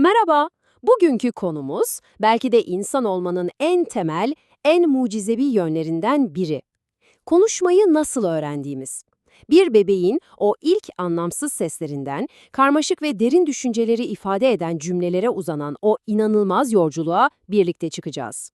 Merhaba. Bugünkü konumuz belki de insan olmanın en temel, en mucizevi yönlerinden biri. Konuşmayı nasıl öğrendiğimiz. Bir bebeğin o ilk anlamsız seslerinden, karmaşık ve derin düşünceleri ifade eden cümlelere uzanan o inanılmaz yolculuğa birlikte çıkacağız.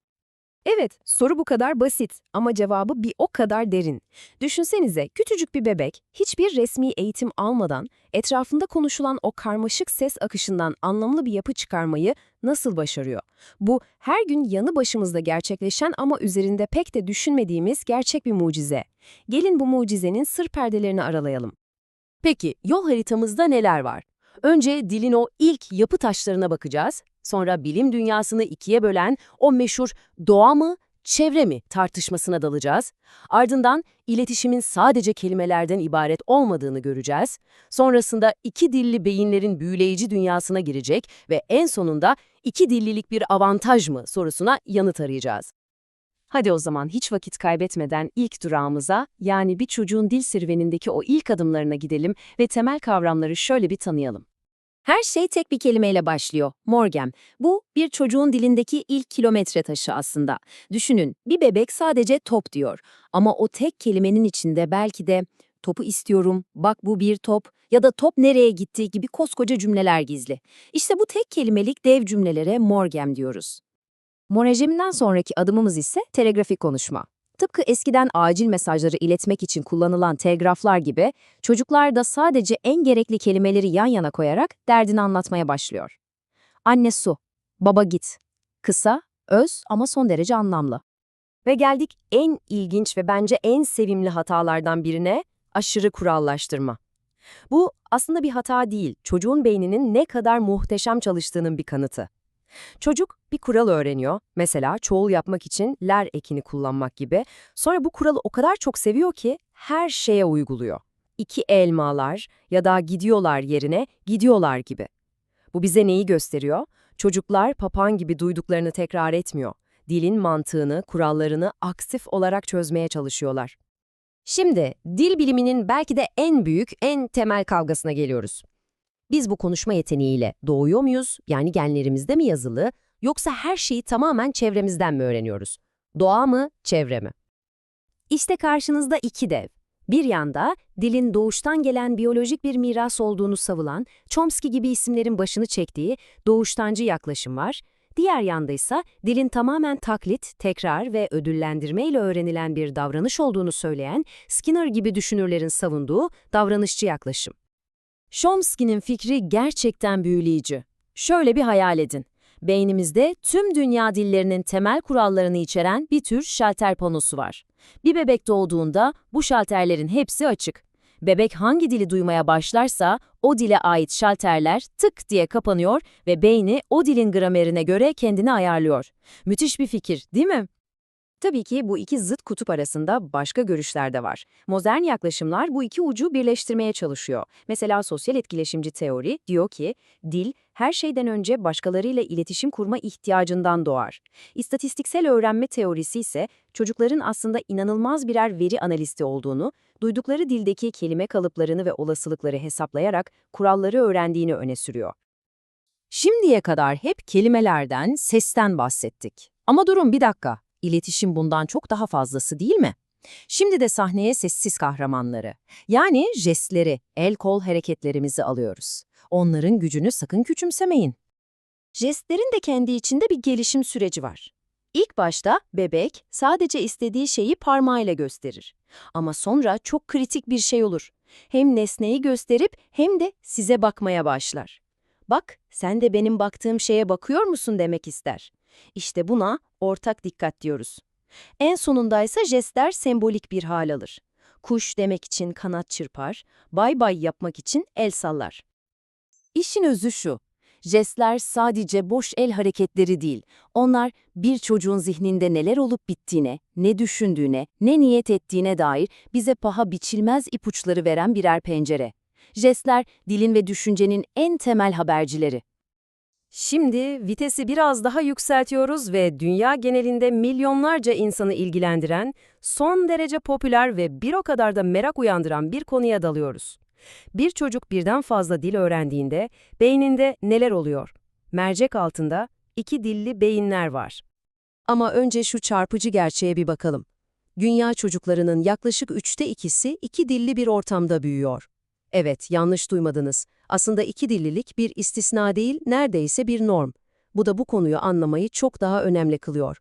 Evet, soru bu kadar basit ama cevabı bir o kadar derin. Düşünsenize, küçücük bir bebek hiçbir resmi eğitim almadan etrafında konuşulan o karmaşık ses akışından anlamlı bir yapı çıkarmayı nasıl başarıyor? Bu her gün yanı başımızda gerçekleşen ama üzerinde pek de düşünmediğimiz gerçek bir mucize. Gelin bu mucizenin sır perdelerini aralayalım. Peki yol haritamızda neler var? Önce dilin o ilk yapı taşlarına bakacağız. Sonra bilim dünyasını ikiye bölen o meşhur doğa mı, çevre mi tartışmasına dalacağız. Ardından iletişimin sadece kelimelerden ibaret olmadığını göreceğiz. Sonrasında iki dilli beyinlerin büyüleyici dünyasına girecek ve en sonunda iki dillilik bir avantaj mı sorusuna yanıt arayacağız. Hadi o zaman hiç vakit kaybetmeden ilk durağımıza, yani bir çocuğun dil serüvenindeki o ilk adımlarına gidelim ve temel kavramları şöyle bir tanıyalım. Her şey tek bir kelimeyle başlıyor. Morgem. Bu bir çocuğun dilindeki ilk kilometre taşı aslında. Düşünün, bir bebek sadece top diyor. Ama o tek kelimenin içinde belki de topu istiyorum, bak bu bir top ya da top nereye gitti gibi koskoca cümleler gizli. İşte bu tek kelimelik dev cümlelere morgem diyoruz. Morejemden sonraki adımımız ise telegrafik konuşma. Tıpkı eskiden acil mesajları iletmek için kullanılan telgraflar gibi, çocuklar da sadece en gerekli kelimeleri yan yana koyarak derdini anlatmaya başlıyor. Anne su, baba git. Kısa, öz ama son derece anlamlı. Ve geldik en ilginç ve bence en sevimli hatalardan birine, aşırı kurallaştırma. Bu aslında bir hata değil, çocuğun beyninin ne kadar muhteşem çalıştığının bir kanıtı. Çocuk bir kural öğreniyor. Mesela çoğul yapmak için ler ekini kullanmak gibi. Sonra bu kuralı o kadar çok seviyor ki her şeye uyguluyor. İki elmalar ya da gidiyorlar yerine gidiyorlar gibi. Bu bize neyi gösteriyor? Çocuklar papan gibi duyduklarını tekrar etmiyor. Dilin mantığını, kurallarını aktif olarak çözmeye çalışıyorlar. Şimdi dil biliminin belki de en büyük, en temel kavgasına geliyoruz. Biz bu konuşma yeteneğiyle doğuyor muyuz, yani genlerimizde mi yazılı, yoksa her şeyi tamamen çevremizden mi öğreniyoruz? Doğa mı, çevre mi? İşte karşınızda iki dev. Bir yanda dilin doğuştan gelen biyolojik bir miras olduğunu savulan, Chomsky gibi isimlerin başını çektiği doğuştancı yaklaşım var. Diğer yanda ise dilin tamamen taklit, tekrar ve ödüllendirmeyle öğrenilen bir davranış olduğunu söyleyen Skinner gibi düşünürlerin savunduğu davranışçı yaklaşım. Chomsky'nin fikri gerçekten büyüleyici. Şöyle bir hayal edin. Beynimizde tüm dünya dillerinin temel kurallarını içeren bir tür şalter panosu var. Bir bebek doğduğunda bu şalterlerin hepsi açık. Bebek hangi dili duymaya başlarsa o dile ait şalterler tık diye kapanıyor ve beyni o dilin gramerine göre kendini ayarlıyor. Müthiş bir fikir, değil mi? Tabii ki bu iki zıt kutup arasında başka görüşler de var. Modern yaklaşımlar bu iki ucu birleştirmeye çalışıyor. Mesela sosyal etkileşimci teori diyor ki, dil her şeyden önce başkalarıyla iletişim kurma ihtiyacından doğar. İstatistiksel öğrenme teorisi ise çocukların aslında inanılmaz birer veri analisti olduğunu, duydukları dildeki kelime kalıplarını ve olasılıkları hesaplayarak kuralları öğrendiğini öne sürüyor. Şimdiye kadar hep kelimelerden, sesten bahsettik. Ama durun bir dakika. İletişim bundan çok daha fazlası değil mi? Şimdi de sahneye sessiz kahramanları, yani jestleri, el-kol hareketlerimizi alıyoruz. Onların gücünü sakın küçümsemeyin. Jestlerin de kendi içinde bir gelişim süreci var. İlk başta bebek sadece istediği şeyi parmağıyla gösterir. Ama sonra çok kritik bir şey olur. Hem nesneyi gösterip hem de size bakmaya başlar. Bak, sen de benim baktığım şeye bakıyor musun demek ister. İşte buna ortak dikkat diyoruz. En sonundaysa jestler sembolik bir hal alır. Kuş demek için kanat çırpar, bay bay yapmak için el sallar. İşin özü şu, jestler sadece boş el hareketleri değil, onlar bir çocuğun zihninde neler olup bittiğine, ne düşündüğüne, ne niyet ettiğine dair bize paha biçilmez ipuçları veren birer pencere. Jestler, dilin ve düşüncenin en temel habercileri. Şimdi vitesi biraz daha yükseltiyoruz ve dünya genelinde milyonlarca insanı ilgilendiren, son derece popüler ve bir o kadar da merak uyandıran bir konuya dalıyoruz. Bir çocuk birden fazla dil öğrendiğinde beyninde neler oluyor? Mercek altında iki dilli beyinler var. Ama önce şu çarpıcı gerçeğe bir bakalım. Dünya çocuklarının yaklaşık üçte ikisi iki dilli bir ortamda büyüyor. Evet, yanlış duymadınız. Aslında iki dillilik bir istisna değil, neredeyse bir norm. Bu da bu konuyu anlamayı çok daha önemli kılıyor.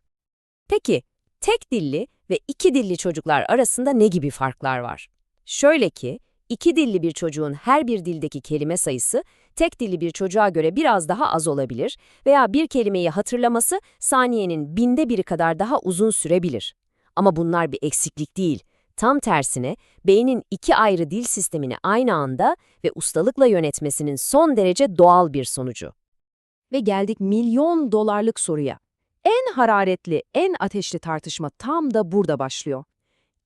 Peki, tek dilli ve iki dilli çocuklar arasında ne gibi farklar var? Şöyle ki, iki dilli bir çocuğun her bir dildeki kelime sayısı tek dilli bir çocuğa göre biraz daha az olabilir veya bir kelimeyi hatırlaması saniyenin binde biri kadar daha uzun sürebilir. Ama bunlar bir eksiklik değil. Tam tersine beynin iki ayrı dil sistemini aynı anda ve ustalıkla yönetmesinin son derece doğal bir sonucu. Ve geldik milyon dolarlık soruya. En hararetli, en ateşli tartışma tam da burada başlıyor.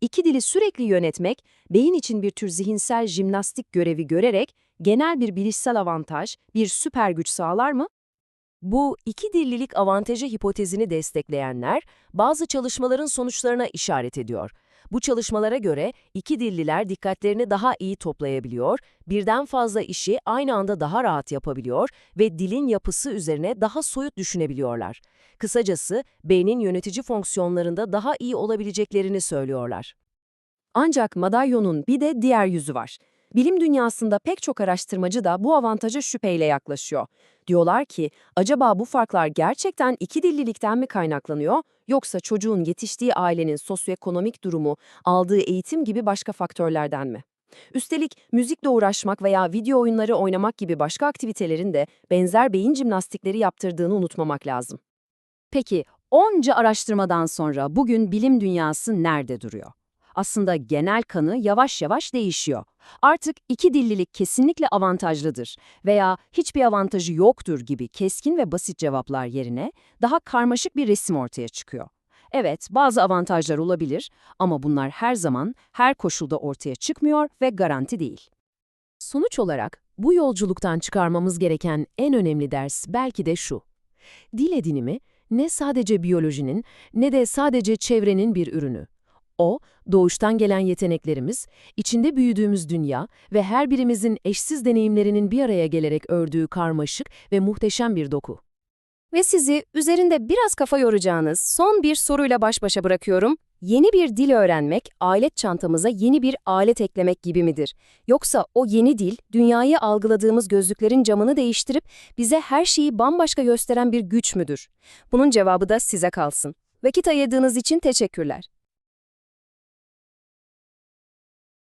İki dili sürekli yönetmek, beyin için bir tür zihinsel jimnastik görevi görerek genel bir bilişsel avantaj, bir süper güç sağlar mı? Bu iki dillilik avantajı hipotezini destekleyenler bazı çalışmaların sonuçlarına işaret ediyor. Bu çalışmalara göre iki dilliler dikkatlerini daha iyi toplayabiliyor, birden fazla işi aynı anda daha rahat yapabiliyor ve dilin yapısı üzerine daha soyut düşünebiliyorlar. Kısacası beynin yönetici fonksiyonlarında daha iyi olabileceklerini söylüyorlar. Ancak madalyonun bir de diğer yüzü var. Bilim dünyasında pek çok araştırmacı da bu avantaja şüpheyle yaklaşıyor. Diyorlar ki, acaba bu farklar gerçekten iki dillilikten mi kaynaklanıyor, yoksa çocuğun yetiştiği ailenin sosyoekonomik durumu, aldığı eğitim gibi başka faktörlerden mi? Üstelik müzikle uğraşmak veya video oyunları oynamak gibi başka aktivitelerin de benzer beyin jimnastikleri yaptırdığını unutmamak lazım. Peki, onca araştırmadan sonra bugün bilim dünyası nerede duruyor? Aslında genel kanı yavaş yavaş değişiyor. Artık iki dillilik kesinlikle avantajlıdır veya hiçbir avantajı yoktur gibi keskin ve basit cevaplar yerine daha karmaşık bir resim ortaya çıkıyor. Evet, bazı avantajlar olabilir ama bunlar her zaman, her koşulda ortaya çıkmıyor ve garanti değil. Sonuç olarak bu yolculuktan çıkarmamız gereken en önemli ders belki de şu. Dil edinimi ne sadece biyolojinin ne de sadece çevrenin bir ürünü. O, doğuştan gelen yeteneklerimiz, içinde büyüdüğümüz dünya ve her birimizin eşsiz deneyimlerinin bir araya gelerek ördüğü karmaşık ve muhteşem bir doku. Ve sizi üzerinde biraz kafa yoracağınız son bir soruyla baş başa bırakıyorum. Yeni bir dil öğrenmek, alet çantamıza yeni bir alet eklemek gibi midir? Yoksa o yeni dil, dünyayı algıladığımız gözlüklerin camını değiştirip bize her şeyi bambaşka gösteren bir güç müdür? Bunun cevabı da size kalsın. Vakit ayırdığınız için teşekkürler.